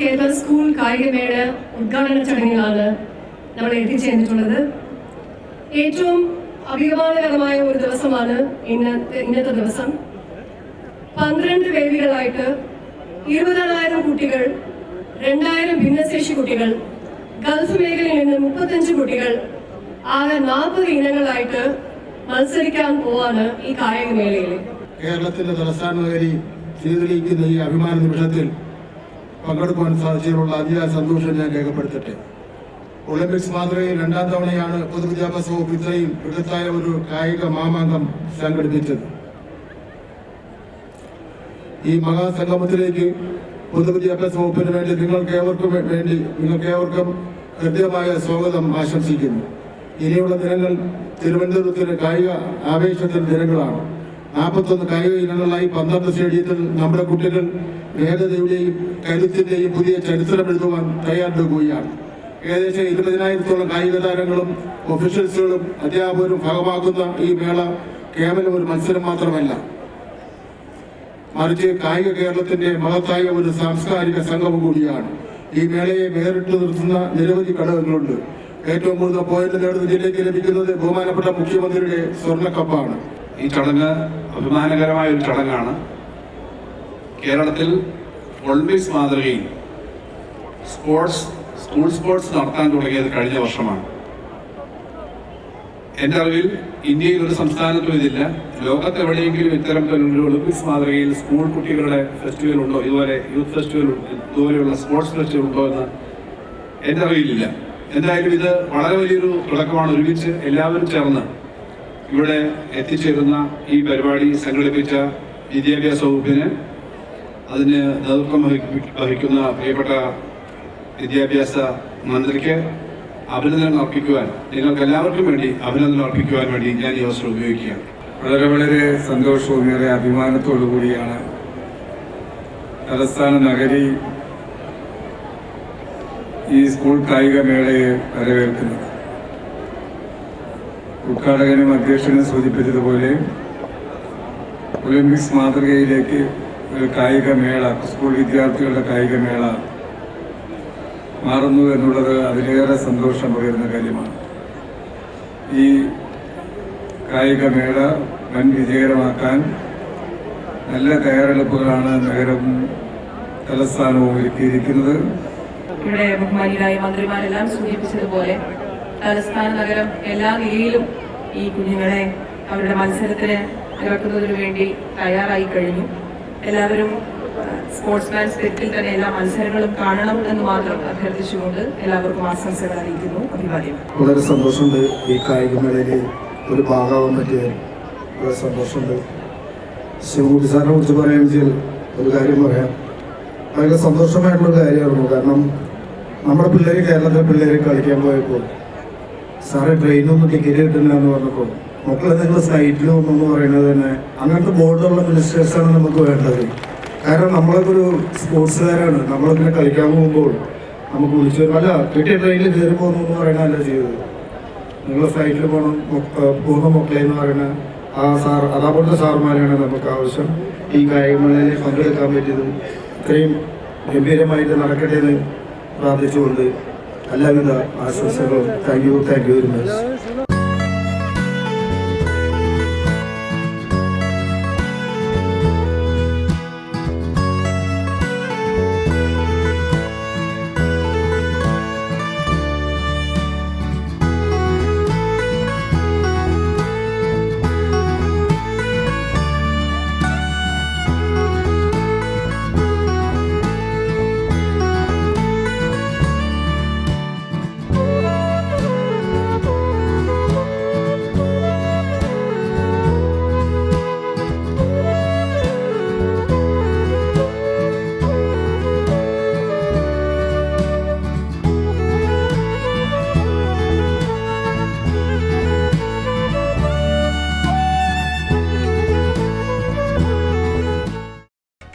Kerala school കായികമേള ഉദ്ഘാടന ചടങ്ങിലാണ് നമ്മൾ എത്തിച്ചേർന്നിട്ടുള്ളത്. ഏറ്റവും അഭിമാനകരമായ ഒരു ദിവസമാണ് ഇന്നത്തെ ഇന്നത്തെ ദിവസം. പന്ത്രണ്ട് വേദികളായിട്ട് ഇരുപതിനായിരം കുട്ടികൾ രണ്ടായിരം ഭിന്നശേഷി കുട്ടികൾ ഗൾഫ് മേഖലയിൽ നിന്ന് മുപ്പത്തഞ്ച് കുട്ടികൾ ആകെ നാൽപ്പത് ഇനങ്ങളായിട്ട് മത്സരിക്കാൻ പോവാണ് ഈ കായികമേളയിൽ. കേരളത്തിന്റെ തലസ്ഥാന നഗരി ചെയ്തിരിക്കുന്ന ഈ അഭിമാന നിമിഷത്തിൽ പങ്കെടുക്കുവാൻ സാധിച്ചതിലുള്ള അതിയായ സന്തോഷം ഞാൻ രേഖപ്പെടുത്തട്ടെ. ഒളിമ്പിക്സ് മാതൃകയിൽ രണ്ടാം തവണയാണ് പൊതുവിദ്യാഭ്യാസ വകുപ്പ് ഇത്രയും ബൃഹത്തായ ഒരു കായിക മാമാങ്കം സംഘടിപ്പിച്ചത്. ഈ മഹാസംഗമത്തിലേക്ക് പൊതുവിദ്യാഭ്യാസ വകുപ്പിന് വേണ്ടി നിങ്ങൾക്ക് ഏവർക്കും വേണ്ടി നിങ്ങൾക്ക് ഏവർക്കും ഹൃദ്യമായ സ്വാഗതം ആശംസിക്കുന്നു. ഇനിയുള്ള ദിനങ്ങൾ തിരുവനന്തപുരത്തിന് കായിക ആവേശത്തിന്റെ ദിനങ്ങളാണ്. നാൽപ്പത്തൊന്ന് കായിക ഇനങ്ങളിലായി പന്ത്രണ്ട് സ്റ്റേഡിയത്തിൽ നമ്മുടെ കുട്ടികൾ വേഗതയുടെയും കരുത്തിന്റെയും പുതിയ ചരിത്രം എഴുതുവാൻ തയ്യാറെടുക്കുകയാണ് ഏകദേശം ഇരുപതിനായിരത്തോളം കായിക താരങ്ങളും ഒഫീഷ്യൽസുകളും അധ്യാപകരും ഭാഗമാക്കുന്ന ഈ മേള കേവലം ഒരു മത്സരം മാത്രമല്ല മറിച്ച് കായിക കേരളത്തിന്റെ മഹത്തായ ഒരു സാംസ്കാരിക സംഗമം കൂടിയാണ്. ഈ മേളയെ വേറിട്ട് നിർത്തുന്ന നിരവധി ഘടകങ്ങളുണ്ട്. ഏറ്റവും കൂടുതൽ പോയിന്റ് നേടുന്ന ജില്ലയ്ക്ക് ലഭിക്കുന്നത് ബഹുമാനപ്പെട്ട മുഖ്യമന്ത്രിയുടെ സ്വർണക്കപ്പാണ്. ഈ ചടങ്ങ് അഭിമാനകരമായ ഒരു ചടങ്ങാണ്. കേരളത്തിൽ ഒളിമ്പിക്സ് മാതൃകയിൽ സ്പോർട്സ് സ്കൂൾ സ്പോർട്സ് നടത്താൻ തുടങ്ങിയത് കഴിഞ്ഞ വർഷമാണ്. എന്റെ അറിവിൽ ഇന്ത്യയിൽ ഒരു സംസ്ഥാനത്തും ഇതില്ല. ലോകത്ത് എവിടെയെങ്കിലും ഇത്തരം ഒരു ഒളിമ്പിക്സ് മാതൃകയിൽ സ്കൂൾ കുട്ടികളുടെ ഫെസ്റ്റിവൽ ഉണ്ടോ? ഇതുപോലെ യൂത്ത് ഫെസ്റ്റിവൽ ഇതുപോലെയുള്ള സ്പോർട്സ് ഫെസ്റ്റിവൽ ഉണ്ടോ എന്ന് എന്റെ അറിവിലില്ല എന്തായാലും ഇത് വളരെ വലിയൊരു തുടക്കമാണ്. ഒരുമിച്ച് എല്ലാവരും ചേർന്ന് ഇവിടെ എത്തിച്ചേരുന്ന ഈ പരിപാടി സംഘടിപ്പിച്ച വിദ്യാഭ്യാസ വകുപ്പിന് അതിന് നേതൃത്വം വഹിക്കുന്ന പ്രിയപ്പെട്ട വിദ്യാഭ്യാസ മന്ത്രിക്ക് അഭിനന്ദനം അർപ്പിക്കുവാൻ നിങ്ങൾക്ക് എല്ലാവർക്കും വേണ്ടി അഭിനന്ദനം അർപ്പിക്കുവാൻ വേണ്ടി ഞാൻ ഈ അവസരം ഉപയോഗിക്കുകയാണ്. വളരെ വളരെ സന്തോഷവും ഏറെ അഭിമാനത്തോടു കൂടിയാണ് തലസ്ഥാന നഗരി ഈ സ്കൂൾ കായിക മേളയെ വരവേൽക്കുന്നത്. ഉദ്ഘാടകനും അധ്യക്ഷനും സൂചിപ്പിച്ചതുപോലെ ഒളിമ്പിക്സ് മാതൃകയിലേക്ക് ഒരു കായിക മേള സ്കൂൾ വിദ്യാർത്ഥികളുടെ കായിക മേള മാറുന്നു എന്നുള്ളത് അതിലേറെ സന്തോഷം പകരുന്ന കാര്യമാണ്. ഈ കായിക മേള വൻ വിജയകരമാക്കാൻ നല്ല തയ്യാറെടുപ്പുകളാണ് നഗരം തലസ്ഥാനവും ഒരുക്കിയിരിക്കുന്നത്. ഇവിടെ ബഹുമാനിയായ മന്ത്രിമാരെല്ലാം സൂചിപ്പിച്ചതുപോലെ തലസ്ഥാന നഗരം എല്ലാ നിലയിലും ഈ കുഞ്ഞുങ്ങളെ അവരുടെ മത്സരത്തിന് ഇറക്കുന്നതിന് വേണ്ടി തയ്യാറായി കഴിഞ്ഞു. എല്ലാവരും സ്പോർട്സ്മാൻ സ്പിരിറ്റിൽ തന്നെ എല്ലാ മത്സരങ്ങളും കാണണം എന്ന് മാത്രം അഭ്യർത്ഥിച്ചുകൊണ്ട് എല്ലാവർക്കും ആശംസകൾ അറിയിക്കുന്നു. അഭിവാദ്യം വളരെ സന്തോഷമുണ്ട്. ഈ കായികമേളയിൽ ഒരു ഭാഗമാകാൻ പറ്റിയ വളരെ സന്തോഷമുണ്ട്. ശിവകുട്ടി സാറിനെ കുറിച്ച് പറയുകയാണെങ്കിൽ ഒരു കാര്യം പറയാം. വളരെ സന്തോഷമായിട്ടുള്ള കാര്യമായിരുന്നു. കാരണം നമ്മുടെ പിള്ളേർ കേരളത്തിലെ പിള്ളേർ കളിക്കാൻ പോയപ്പോൾ സാറ് ട്രെയിനൊന്നും ടിക്കറ്റ് കിട്ടില്ല എന്ന് പറഞ്ഞപ്പോൾ മക്കളെ നിങ്ങൾ സൈറ്റിൽ വന്നെന്ന് പറയുന്നത് തന്നെ അങ്ങനത്തെ ബോർഡുള്ള മിനിസ്റ്റേഴ്സാണ് നമുക്ക് വേണ്ടത്. കാരണം നമ്മളൊക്കെ ഒരു സ്പോർട്സുകാരാണ് നമ്മളിങ്ങനെ കളിക്കാൻ പോകുമ്പോൾ നമുക്ക് വിളിച്ചു അല്ല കിട്ടിയ ട്രെയിനിൽ കയറി പോകുന്നു എന്ന് പറയണല്ല ചെയ്തത്. നിങ്ങൾ ഫ്ലൈറ്റിൽ പോകണം പോകുന്ന മക്കളെ എന്ന് പറയുന്ന ആ സാർ അതേപോലത്തെ സാറുമാരാണ് നമുക്ക് ആവശ്യം. ഈ കായികമേളയിൽ പങ്കെടുക്കാൻ പറ്റിയത് ഇത്രയും ഗംഭീരമായിട്ട് നടക്കട്ടെ എന്ന് പ്രാർത്ഥിച്ചുകൊണ്ട് എല്ലാവിധ ആശംസകളും. Thank you thank you very much